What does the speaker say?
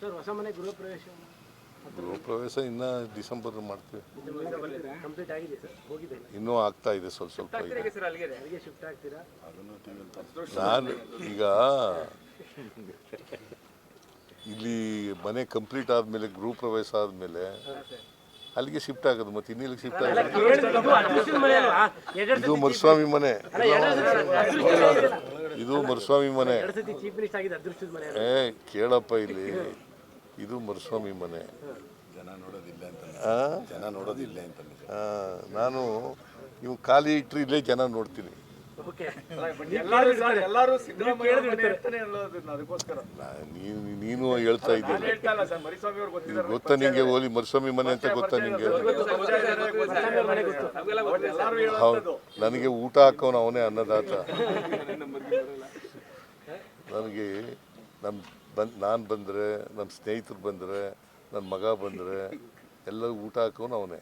Sir ಹೊಸ ಮನೆ ಗೃಹ ಪ್ರವೇಶ. ಗೃಹ ಪ್ರವೇಶ ಇನ್ನೂ ಡಿಸೆಂಬರ್ ಮಾಡ್ತೀವಿ. ಕಂಪ್ಲೀಟ್ ಆಗಿದೆ ಸರ್ ಹೋಗಿದೆ. ಇನ್ನೂ ಆಗ್ತಾ ಇದೆ ಸ್ವಲ್ಪ ಸ್ವಲ್ಪ ಇದೆ. ಅಲ್ಲಿಗೆ? ಶಿಫ್ಟ್ ಆಗ್ತೀರಾ? ನಾನು ಈಗ ಇಲ್ಲಿ ಮನೆ ಕಂಪ್ಲೀಟ್ ಆದಮೇಲೆ ಗೃಹ ಪ್ರವೇಶ ಆದಮೇಲೆ ಅಲ್ಲಿಗೆ ಶಿಫ್ಟ್ ಆಗೋದು ಮತ್ತೆ ಇನ್ನಿಲ್ಲಿ ಶಿಫ್ಟ್ ಆಗೋದು? ಇದು ಅದೃಷ್ಟದ ಮನೆ ಇದು ಮರುಸ್ವಾಮಿ ಮನೆ. ಎರಡು ಸತಿ ಇದು ಮರುಸ್ವಾಮಿ ಮನೆ. ಚೀಫ್ ಮಿನಿಸ್ಟರ್ ಆಗಿದೆ ಅದೃಷ್ಟದ ಮನೆ ಏ ಕೇಳಪ್ಪ ಇಲ್ಲಿ. ಇದು ಮರುಸ್ವಾಮಿ ಮನೆ. ಜನ ನೋಡೋದಿಲ್ಲ ಅಂತ ಆ? ಜನ ನೋಡೋದಿಲ್ಲ ಅಂತ ನಾನು ನೀವು ಖಾಲಿ ಇಟ್ಟರೆ ಇಲ್ಲೇ ಜನ ನೋಡ್ತೀನಿ. ಓಕೆ. ಎಲ್ಲರೂ ಎಲ್ಲರೂ ಸಿದ್ದರಾಮಯ್ಯ ಮನೆ ಅಂತಾನೆ ಹೇಳೋದು ಅದಕ್ಕೋಸ್ಕರ. ನಾ- ನೀನು ನೀನು ಹೇಳ್ತಾ ಇದ್ದೀನಿ. ಗೊತ್ತಾ ನಿಂಗೆ ಓಲಿ ಮರುಸ್ವಾಮಿ ಮನೆ ಅಂತ ಗೊತ್ತಾ ನಿಂಗೆ? ನನಗೆ ಊಟ ಹಾಕೋನು ಅವನೇ ಅನ್ನದಾತ. ನನಗೆ ನಮ್ಮ ಬಂದ್ ನಾನು ಬಂದರೆ ನಮ್ಮ ಸ್ನೇಹಿತರು ಬಂದರೆ ನನ್ನ ಮಗ ಬಂದರೆ ಎಲ್ಲರೂ ಊಟ ಹಾಕೋನು ಅವನೇ.